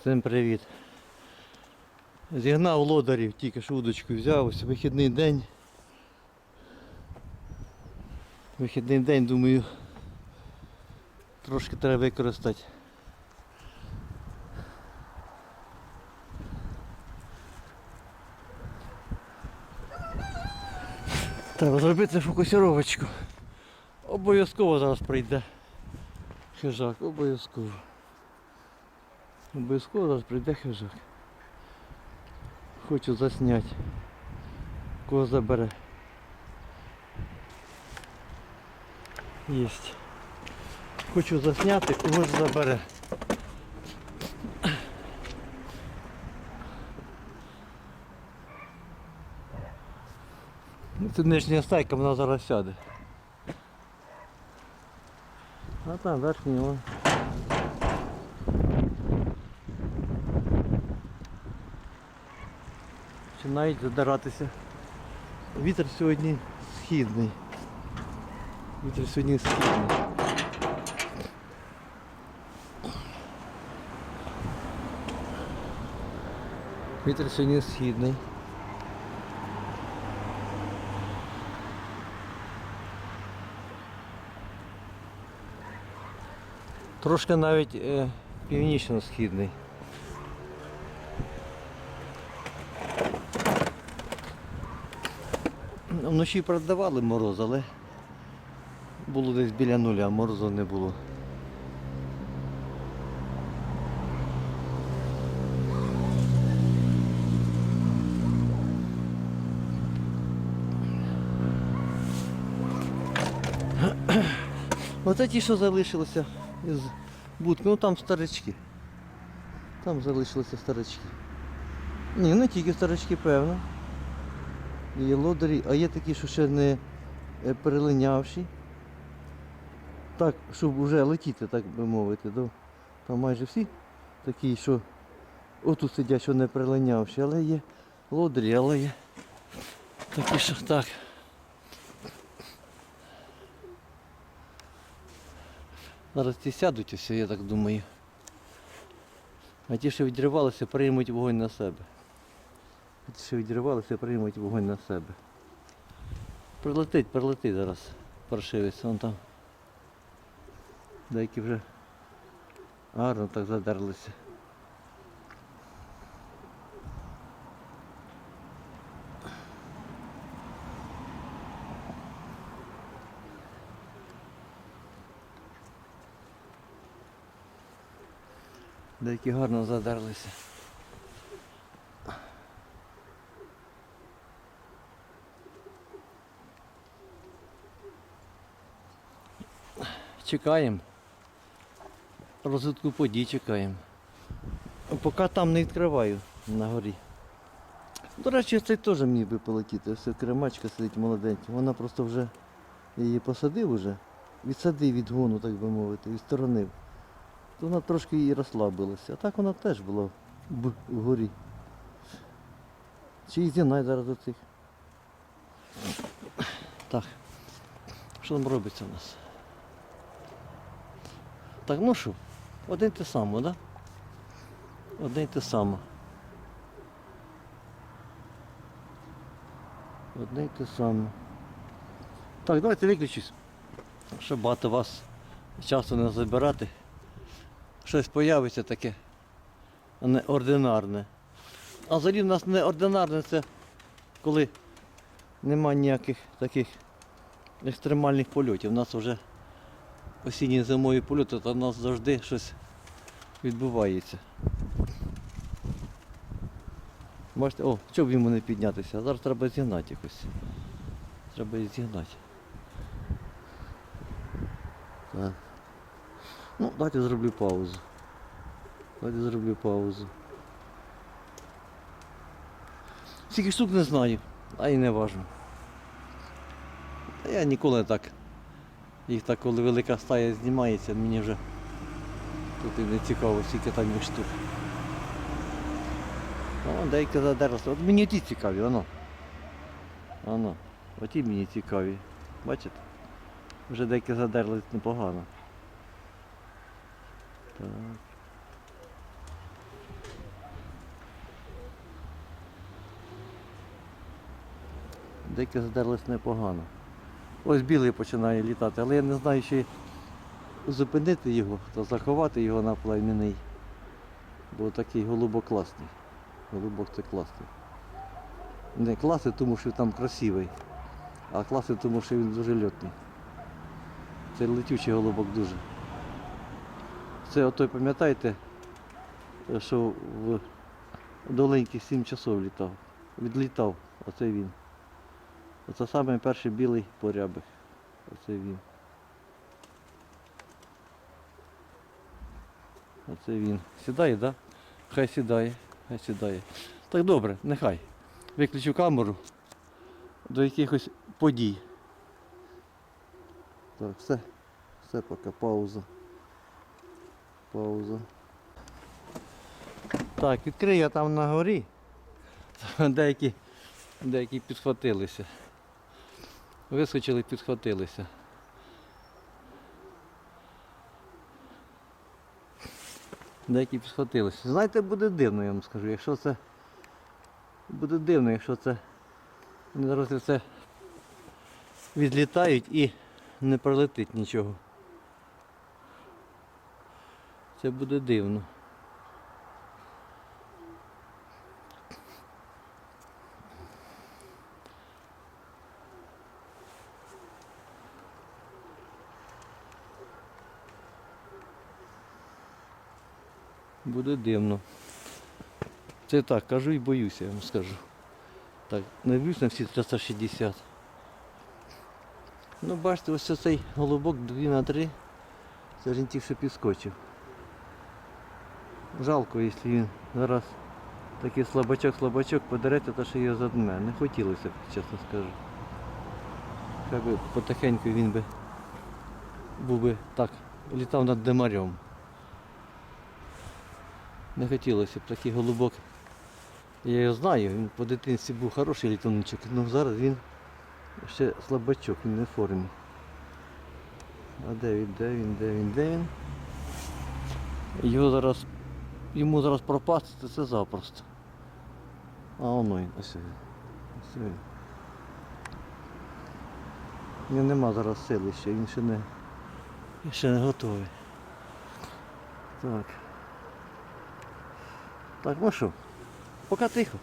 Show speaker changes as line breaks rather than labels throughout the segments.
Всім привіт. Зігнав лодарів, тільки що удочку взяв, ось вихідний день. Вихідний день, думаю, трошки треба використати. Треба зробити фокусировочку. Обов'язково зараз прийде хижак, обов'язково. Обов'язково прийде хижак. Хочу засняти. Кого забере. Єсть. Хочу засняти, кого ж забере. Ну, Це нижня стайка, вона зараз сяде. А там верхній вон. Починають задиратися. Вітер сьогодні східний. Вітер сьогодні східний. Вітер сьогодні східний. Трошки навіть е, північно-східний. Вночі продавали мороз, але було десь біля нуля, а морозу не було. Оце ті, що залишилося із будки, ну там старички. Там залишилися старички. Ні, не тільки старички, певно. Є лодарі, а є такі, що ще не е, перелинявші. Так, щоб вже летіти, так би мовити. До, там майже всі такі, що отут сидять, що не перелинявші, але є лодарі, але є такі, що так. Зараз ці сядуть усе, я так думаю. А ті, що відривалися, приймуть вогонь на себе. Що відривалися, приймуть вогонь на себе. Прилетить, прилетить зараз паршивець, вон там. Деякі вже гарно так задерлися. Деякі гарно задерлися. Чекаємо. Розвитку подій чекаємо. Поки там не відкриваю на горі. До речі, цей теж міг би полетіти. Ось кремачка сидить молоденька. Вона просто вже її посадив уже. Відсадив від гону, так би мовити, відсторонив то вона трошки і розслабилася. А так вона теж була в вгорі. Чи зінай зараз до цих. Так. Що там робиться у нас? Так, ну що, один те саме, да? Одне й те саме. Одне й те саме. Так, давайте виключусь, щоб багато вас часу не забирати щось появиться таке неординарне. А взагалі в нас неординарне це коли нема ніяких таких екстремальних польотів. У нас вже осінні зимові польоти, то в нас завжди щось відбувається. Бачите, о, чого б йому не піднятися? Зараз треба зігнати якось. Треба зігнати. Так. Ну, давайте зроблю паузу. Давайте зроблю паузу. Скільки штук не знаю, а й не. Та я ніколи так. Їх так коли велика стая знімається, мені вже тут і не цікаво, скільки там їх штук. Ну, О, деякі задерлися. От мені ті цікаві, воно. Воно. Оті мені цікаві. Бачите? Вже деякі задерлись непогано. Так. Деякі задерлись непогано. Ось білий починає літати, але я не знаю, чи зупинити його та заховати його на племінний. Бо такий голубок класний. Голубок це класний. Не класний, тому що там красивий, а класний, тому що він дуже льотний. Це летючий голубок дуже. Це отой, пам'ятаєте, що в доленьких 7 часов літав. Відлітав, оце він. Оце саме перший білий порябик. Оце він. Оце він. Сідає, так? Да? Хай сідає, хай сідає. Так добре, нехай. Виключу камеру до якихось подій. Так, все. Все поки пауза. Пауза. Так, відкрию я там на горі. Деякі, деякі підхватилися. Вискочили, підхватилися. Деякі підхватилися. Знаєте, буде дивно, я вам скажу, якщо це. Буде дивно, якщо це. Зараз це відлітають і не пролетить нічого. Це буде дивно. Буде дивно. Це так, кажу і боюся, я вам скажу. Так, не на всі 360. Ну, бачите, ось цей голубок 2 на 3. Це він що підскочив. Жалко, якщо він зараз такий слабачок-слабачок подерете, то що його задме. Не хотілося б, чесно скажу. Хай би потихеньку він би був би так, літав над демарем. Не хотілося б такий голубок. Я його знаю, він по дитинстві був хороший літуночок, але зараз він ще слабачок, він не в формі. А де він, де він, де він, де він? Його зараз, йому зараз пропасти, то це запросто. А воно він, ось він. Ось він. У нема зараз сили ще, він ще не, ще не готовий. Так. Так, ну що, поки тихо.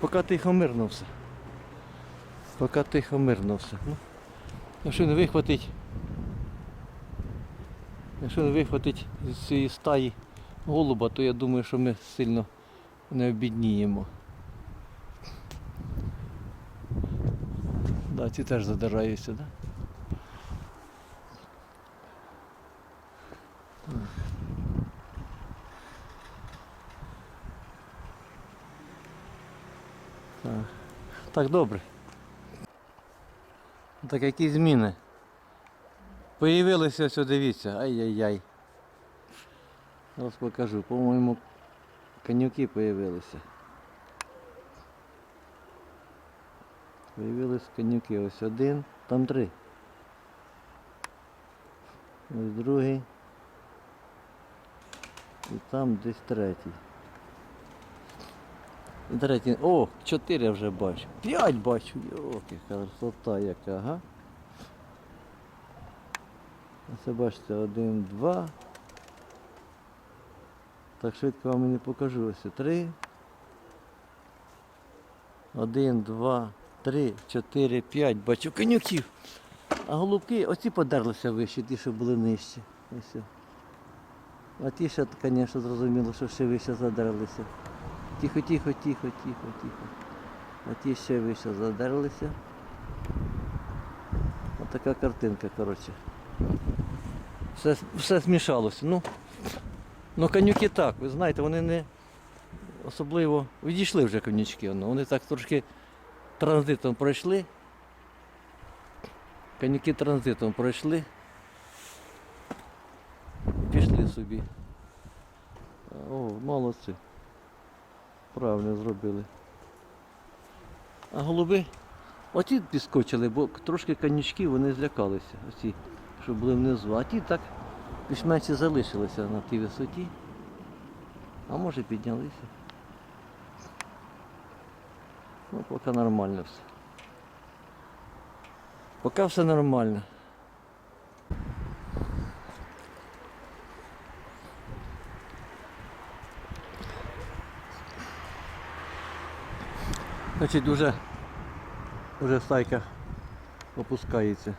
Поки тихо мирно все. Поки тихо мирно все. Ну, якщо не вихватить, якщо не вихватить з цієї стаї голуба, то я думаю, що ми сильно не обідніємо. Да, ці теж задираються, да? Так, добре. Так які зміни? Появилися ось, дивіться, ай-яй-яй. Зараз покажу. По-моєму, конюки появилися. Появились конюки. Ось один, там три. Ось другий. І там десь третій. Третій. О, чотири вже бачу. П'ять бачу. Йоки, красота яка, ага. Це бачите, один, два. Так швидко вам і не покажу. Ось три. Один, два, три, чотири, п'ять. Бачу конюків. А голубки оці подерлися вище, ті, що були нижчі. Ось. А ті ще, звісно, зрозуміло, що ще вище задерлися. Тихо, тихо, тихо, тихо, тихо. А ті ще вище задерлися. Ось така картинка, коротше. Все, все змішалося. Ну, ну конюки так, ви знаєте, вони не особливо відійшли вже конючки. ну, Вони так трошки транзитом пройшли. Конюки транзитом пройшли. Пішли собі. О, молодці. Правильно зробили. А голуби оті підскочили, бо трошки конючки вони злякалися, оці, що були внизу. А ті так більш-менш залишилися на тій висоті. А може піднялися. Ну, поки нормально все. Поки все нормально. Значить, уже, уже стайка опускається.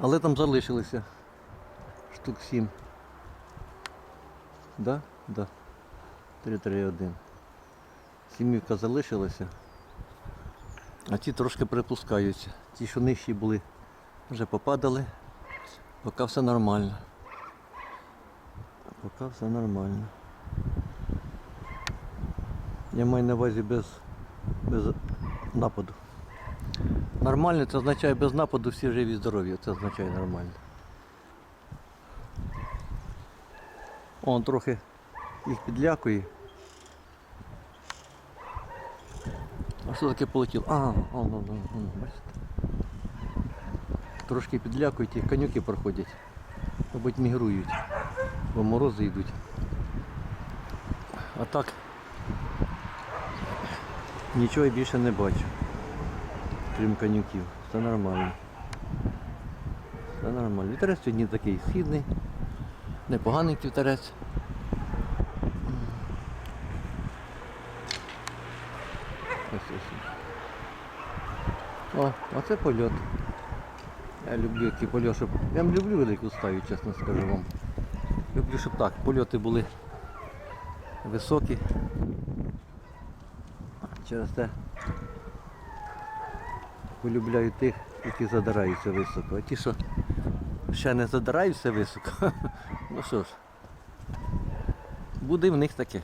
Але там залишилося штук 7. Да? Да. 3-3-1. Сімівка залишилася. А ті трошки припускаються. Ті, що нижчі були, вже попадали. Поки все нормально. Поки все нормально. Я маю на увазі без, без нападу. Нормально це означає без нападу всі живі здорові. Це означає нормально. Он трохи їх підлякує. А що таке полетіло? А, он, он, он, он, бачите? Трошки підлякують і конюки проходять. Мабуть, мігрують, бо морози йдуть. А так нічого більше не бачу. Крім конюків. Все нормально. Все нормально. Вітерець сьогодні такий східний, непоганий вітерець. Ось ось. О, а це польот. Я люблю який польот, щоб. Я люблю велику стаю, чесно скажу вам. Люблю, щоб так, польоти були високі. Через те полюбляю тих, які задираються високо. А ті, що ще не задираються високо, ну що ж, буде в них таке.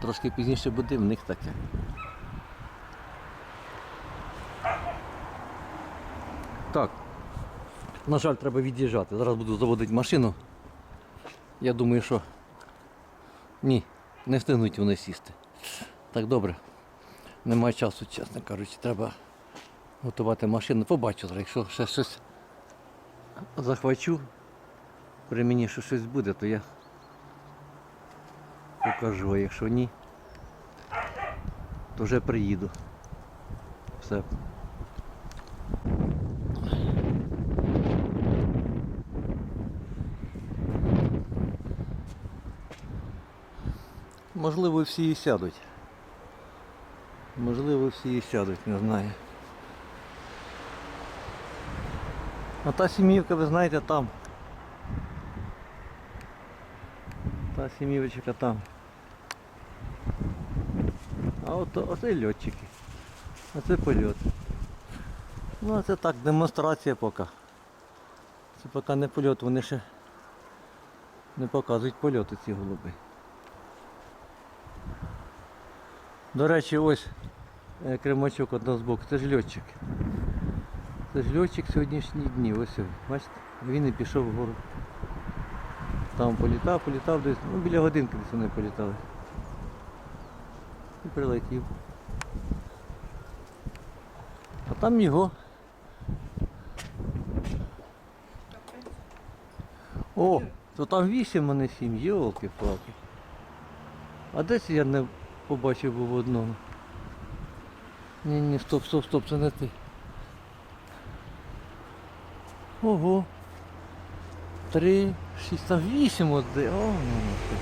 Трошки пізніше буде в них таке. Так. На жаль, треба від'їжджати. Зараз буду заводити машину. Я думаю, що ні, не встигнуть вони сісти. Так добре. Немає часу, чесно кажучи, треба готувати машину. Побачу якщо ще щось захвачу, при мені що щось буде, то я покажу, а якщо ні, то вже приїду. Все. Можливо, всі і сядуть. Можливо, всі і сядуть, не знаю. А та сім'ївка, ви знаєте, там. Та сім'ївочка там. А от оце льотчики. Це польот. Ну це так, демонстрація поки. Це поки не польот, вони ще не показують польоти ці голуби. До речі, ось кремачок одного з боку, це ж льотчик. Це ж льотчик сьогоднішні дні, ось бачите, він і пішов вгору. Там політав, політав десь, ну біля годинки десь вони політали. І прилетів. А там його. О, то там вісім, а не сім, йолки-палки. А десь я не побачив був одного. Ні, ні, стоп, стоп, стоп, це не ти. Ого. Три, шість, там вісім де. О, ну, ну.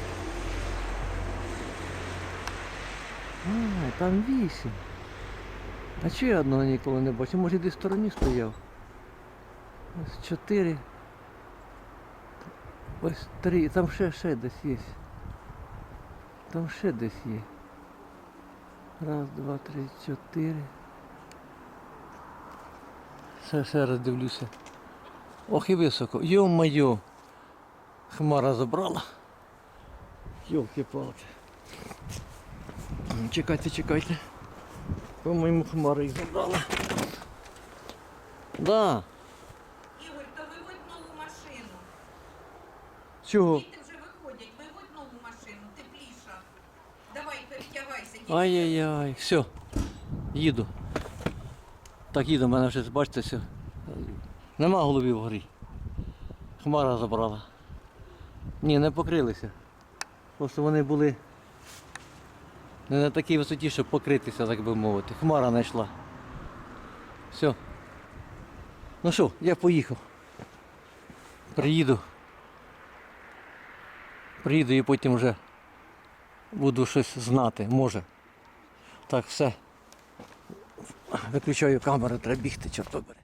А, там вісім. А чого я одного ніколи не бачив? Може десь в стороні стояв. Ось чотири. Ось три. Там ще ще десь є. Там ще десь є. Раз, два, три, чотири. Ще, ще раз дивлюся. Ох і високо. Йо-моє. Хмара забрала. Йолки-палки. Чекайте, чекайте. По-моєму, хмара їх забрала. Да.
Ігор, то виводь нову машину.
Чого?
Діти вже виходять, виводь нову машину, тепліша. Давай, перетягайся, діти.
Ай-яй-яй, все, їду. Так їду, в мене вже, бачите, все. Нема голубів вгорі. Хмара забрала. Ні, не покрилися. Просто вони були не на такій висоті, щоб покритися, так би мовити. Хмара знайшла. Все, Ну що, я поїхав. Приїду. Приїду і потім вже буду щось знати, може. Так, все. Виключаю камеру, треба бігти, чорто побери.